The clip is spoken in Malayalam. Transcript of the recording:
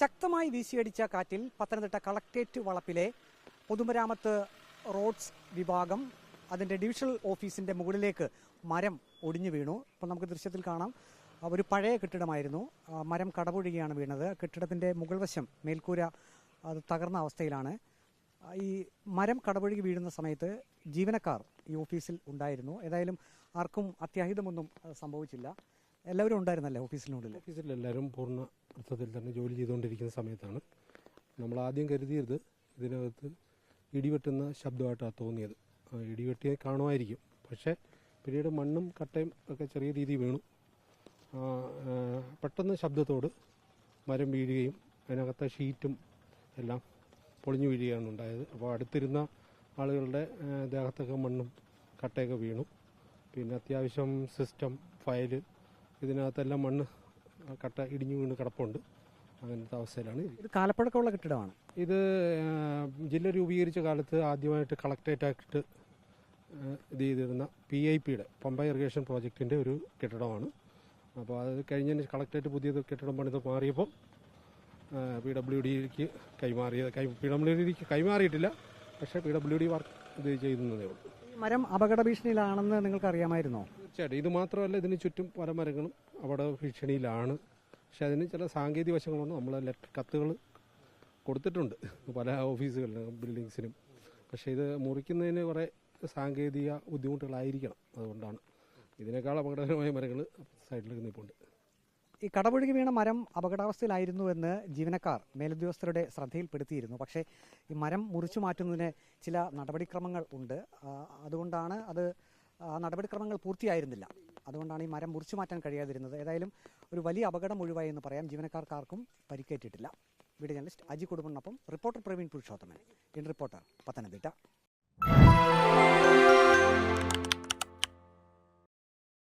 ശക്തമായി വീശിയടിച്ച കാറ്റിൽ പത്തനംതിട്ട കളക്ടറേറ്റ് വളപ്പിലെ പൊതുമരാമത്ത് റോഡ്സ് വിഭാഗം അതിന്റെ ഡിവിഷണൽ ഓഫീസിന്റെ മുകളിലേക്ക് മരം ഒടിഞ്ഞു വീണു. ഇപ്പം നമുക്ക് ദൃശ്യത്തിൽ കാണാം. ഒരു പഴയ കെട്ടിടമായിരുന്നു. മരം കടപുഴുകിയാണ് വീണത്. കെട്ടിടത്തിന്റെ മുകൾ വശം മേൽക്കൂര അത് തകർന്ന അവസ്ഥയിലാണ്. ഈ മരം കടപുഴകി വീഴുന്ന സമയത്ത് ജീവനക്കാർ ഈ ഓഫീസിൽ ഉണ്ടായിരുന്നു. ഏതായാലും ആർക്കും അത്യാഹിതമൊന്നും സംഭവിച്ചില്ല. എല്ലാവരും ഉണ്ടായിരുന്നല്ലേ ഓഫീസിനുള്ളിൽ? ഓഫീസിൽ എല്ലാവരും പൂർണ അർത്ഥത്തിൽ തന്നെ ജോലി ചെയ്തുകൊണ്ടിരിക്കുന്ന സമയത്താണ്. നമ്മൾ ആദ്യം കരുതിയത് ഇതിനകത്ത് ഇടിവെട്ടുന്ന ശബ്ദമായിട്ടാണ് തോന്നിയത്. ഇടിവെട്ടിയെ കാണുമായിരിക്കും. പക്ഷേ പിന്നീട് മണ്ണും കട്ടയും ഒക്കെ ചെറിയ രീതിയിൽ വീണു. പെട്ടെന്ന് ശബ്ദത്തോട് മരം വീഴുകയും അതിനകത്തെ ഷീറ്റും എല്ലാം പൊളിഞ്ഞു വീഴുകയാണ് ഉണ്ടായത്. അപ്പോൾ അടുത്തിരുന്ന ആളുകളുടെ ദേഹത്തൊക്കെ മണ്ണും കട്ടയൊക്കെ വീണു. പിന്നെ അത്യാവശ്യം സിസ്റ്റം ഫയൽ ഇതിനകത്തെല്ലാം മണ്ണ് കട്ട ഇടിഞ്ഞു വീണ് കിടപ്പുണ്ട്. അങ്ങനത്തെ അവസ്ഥയിലാണ് ഇത് കാലപ്പഴക്കമുള്ള കെട്ടിടമാണ്. ഇത് ജില്ല രൂപീകരിച്ച കാലത്ത് ആദ്യമായിട്ട് കളക്ടറേറ്റ് ആക്ട് ഇത് ചെയ്തിരുന്ന പി ഐ പിയുടെ പമ്പ ഇറിഗേഷൻ പ്രോജക്റ്റിന്റെ ഒരു കെട്ടിടമാണ്. അപ്പോൾ അത് കഴിഞ്ഞതിന് കളക്ടറേറ്റ് പുതിയത് കെട്ടിടം പണിത് മാറിയപ്പോൾ പി ഡബ്ല്യു ഡിക്ക് കൈമാറിയത് കൈ പി ഡബ്ല്യു ഡിക്ക് കൈമാറിയിട്ടില്ല. പക്ഷേ പി ഡബ്ല്യു ഡി വർക്ക് ഇത് ചെയ്യുന്നതേ ഉള്ളൂ. മരം അപകട ഭീഷണിയിലാണെന്ന് നിങ്ങൾക്ക് അറിയാമായിരുന്നോ തീർച്ചയായിട്ടും. ഇത് മാത്രമല്ല ഇതിന് ചുറ്റും പല മരങ്ങളും അപകട ഭീഷണിയിലാണ് പക്ഷെ അതിന് ചില സാങ്കേതിക വശങ്ങളൊന്നും നമ്മൾ ലെറ്റർ കത്തുകൾ കൊടുത്തിട്ടുണ്ട്. പല ഓഫീസുകളിലും ബിൽഡിങ്സിനും പക്ഷേ ഇത് മുറിക്കുന്നതിന് കുറേ സാങ്കേതിക ബുദ്ധിമുട്ടുകളായിരിക്കണം. അതുകൊണ്ടാണ്. ഇതിനേക്കാൾ അപകടകരമായ മരങ്ങൾ സൈഡിലേക്ക് നിൽപ്പുണ്ട് ഈ കടപുഴകി വീണ മരം അപകടാവസ്ഥയിലായിരുന്നു എന്ന് ജീവനക്കാർ മേലുദ്യോഗസ്ഥരുടെ ശ്രദ്ധയിൽപ്പെടുത്തിയിരുന്നു. പക്ഷേ ഈ മരം മുറിച്ചു മാറ്റുന്നതിന് ചില നടപടിക്രമങ്ങൾ ഉണ്ട്. അതുകൊണ്ടാണ് അത് നടപടിക്രമങ്ങൾ പൂർത്തിയായിരുന്നില്ല. അതുകൊണ്ടാണ് ഈ മരം മുറിച്ചു മാറ്റാൻ കഴിയാതിരുന്നത്. ഏതായാലും ഒരു വലിയ അപകടം ഒഴിവായി എന്ന് പറയാം. ജീവനക്കാർക്കാർക്കും പരിക്കേറ്റിട്ടില്ല. Video journalist Aji കുടുംബനൊപ്പം reporter Praveen Purushothaman. In reporter Pathanamthitta.